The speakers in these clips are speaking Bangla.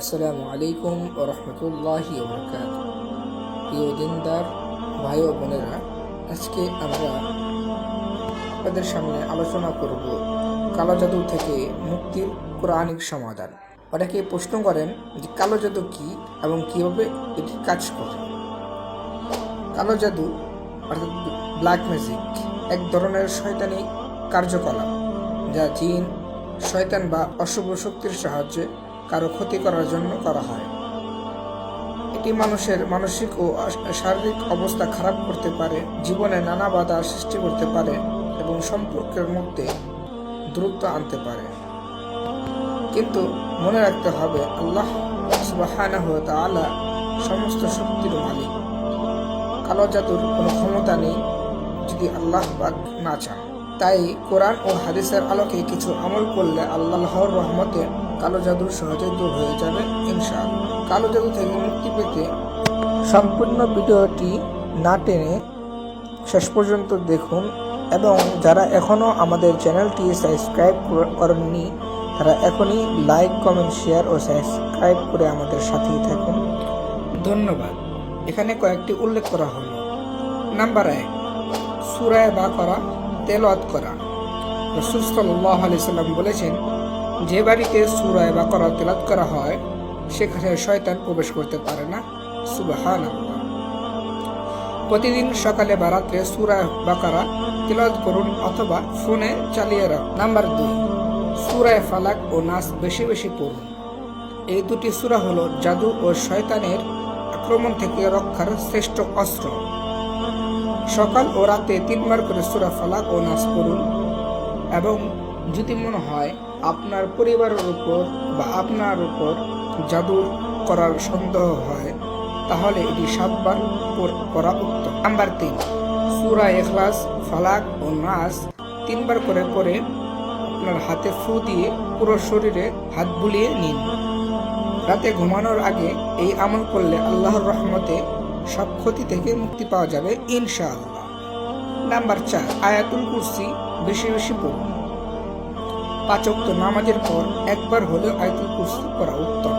আসসালামু আলাইকুম রহমতুল্লাহি বরকাত প্রিয় দিনদার ভাই ও বোনেরা, আজকে আমরা আপনাদের সামনে আলোচনা করব কালো জাদু থেকে মুক্তির কোরআনিক সমাধান। অনেকে প্রশ্ন করেন যে কালো জাদু কি এবং কীভাবে এটি কাজ করে? কালো জাদু, অর্থাৎ ব্ল্যাক ম্যাজিক এক ধরনের শয়তানি কার্যকলাপ, যা জিন, শয়তান বা অশুভ শক্তির সাহায্যে কারও ক্ষতি করার জন্য করা হয়। এটি মানুষের মানসিক ও শারীরিক অবস্থা খারাপ করতে পারে, জীবনে নানা বাধা সৃষ্টি করতে পারে এবং সম্পর্কের মধ্যে দূরত্ব আনতে পারে। কিন্তু মনে রাখতে হবে, আল্লাহ ওয়া সমস্ত শক্তির মালিক। কালো জাদুর কোনো ক্ষমতা নেই যদি আল্লাহ পাক না চান। তাই কোরআন ও হাদিসের আলোকে কিছু আমল করলে আল্লাহর রহমতে কালো জাদু সহজে দূর হয়ে যাবে, ইনশাআল্লাহ। কালো জাদু থেকে মুক্তি পেতে সম্পূর্ণ ভিডিওটি না টেনে শেষ পর্যন্ত দেখুন এবং যারা এখনও আমাদের চ্যানেলটি সাবস্ক্রাইব করেননি, তারা এখনই লাইক, কমেন্ট, শেয়ার ও সাবস্ক্রাইব করে আমাদের সাথেই থাকুন। ধন্যবাদ। এখানে কয়েকটি উল্লেখ করা হলো। নাম্বার এক সুরায় বা করা তেলাওয়াত করা। রসুল সাল্লাহ আলি সাল্লাম বলেছেন যে বাড়িতে সুরায় বা করা তেলাত করা হয়, সেখানে শয়তান প্রবেশ করতে পারে না। সুবাহান প্রতিদিন সকালে বা রাত্রে সুরা বাকারা তেলাওয়াত করুন অথবা ফোনে চালিয়ে রাখুন। নাম্বার দুই, সুরায় ফালাক ও নাস বেশি বেশি পড়ুন। এই দুটি সূরা হলো জাদু ও শয়তানের আক্রমণ থেকে রক্ষার শ্রেষ্ঠ অস্ত্র। সকাল ও রাতে তিনবার করে সুরা ফালাক ও নাস পড়ুন এবং যদি মনে হয় আপনার পরিবারের উপর বা আপনার উপর জাদু করার সন্দেহ হয়, তাহলে এটি সাতবার করা উত্তম। নাম্বার তিন, সূরা এখলাস ফালাক ও নাস তিনবার করে পরে আপনার হাতে ফু দিয়ে পুরো শরীরে হাত বুলিয়ে নিন। রাতে ঘুমানোর আগে এই আমল করলে আল্লাহর রহমতে সব ক্ষতি থেকে মুক্তি পাওয়া যাবে ইনশাআল্লাহ। নাম্বার চার, আয়াতুল কুরসি বেশি বেশি পড়ুন। পাচক নামাজের পর একবার হলেও আয়াতুল কুরসি করা উত্তম।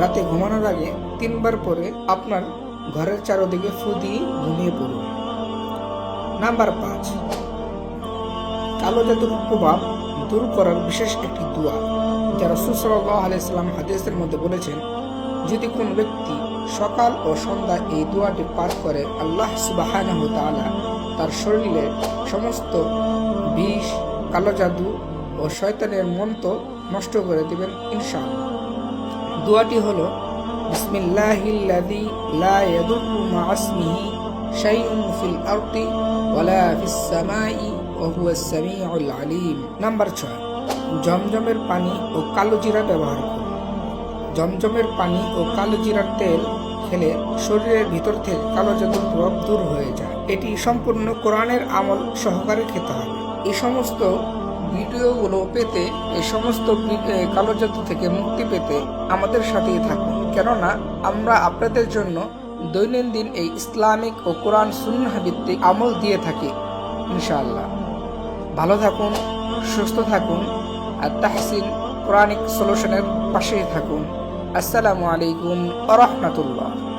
রাতে ঘুমানোর আগে তিনবার পরে আপনার ঘরের চারদিকে ফু দিয়ে ঘুমিয়ে পড়ুন। নাম্বার পাঁচ। কালো জাদুর প্রভাব দূর করার বিশেষ একটি দোয়া, যা রসুল সাল্লাহ হাদিসের মধ্যে বলেছেন, যদি কোন ব্যক্তি সকাল ও সন্ধ্যা এই দোয়াটি পাঠ করে, আল্লাহ সুবাহানাহ তাআলা তার শরীরে সমস্ত বিষ, কালো জাদু ও শয়তানের মন্ত্র নষ্ট করে দিবেন, ইনশাআল্লাহ। দোয়াটি হলো লা নাম্বার 6 জমজমের পানি ও কালো জিরা ব্যবহার করুন। জমজমের পানি ও কালো জিরার তেল খেলে শরীরের ভিতর থেকে কালো জাদুর প্রভাব দূর হয়ে যায়। এটি সম্পূর্ণ কোরআনের আমল সহকারে খেতে হবে। এই সমস্ত ভিডিওগুলো পেতে এই সমস্ত ভি- কালো জাদু থেকে মুক্তি পেতে আমাদের সাথেই থাকুন। কেননা, আমরা আপনাদের জন্য দৈনন্দিন এই ইসলামিক ও কোরআন সুন্নাহ ভিত্তিক আমল দিয়ে থাকি, ইনশাআল্লাহ। ভালো থাকুন, সুস্থ থাকুন, আর তাহসিন কোরআনিক সলিউশনের পাশেই থাকুন। আসসালামু আলাইকুম আ রহমতুল্লাহ।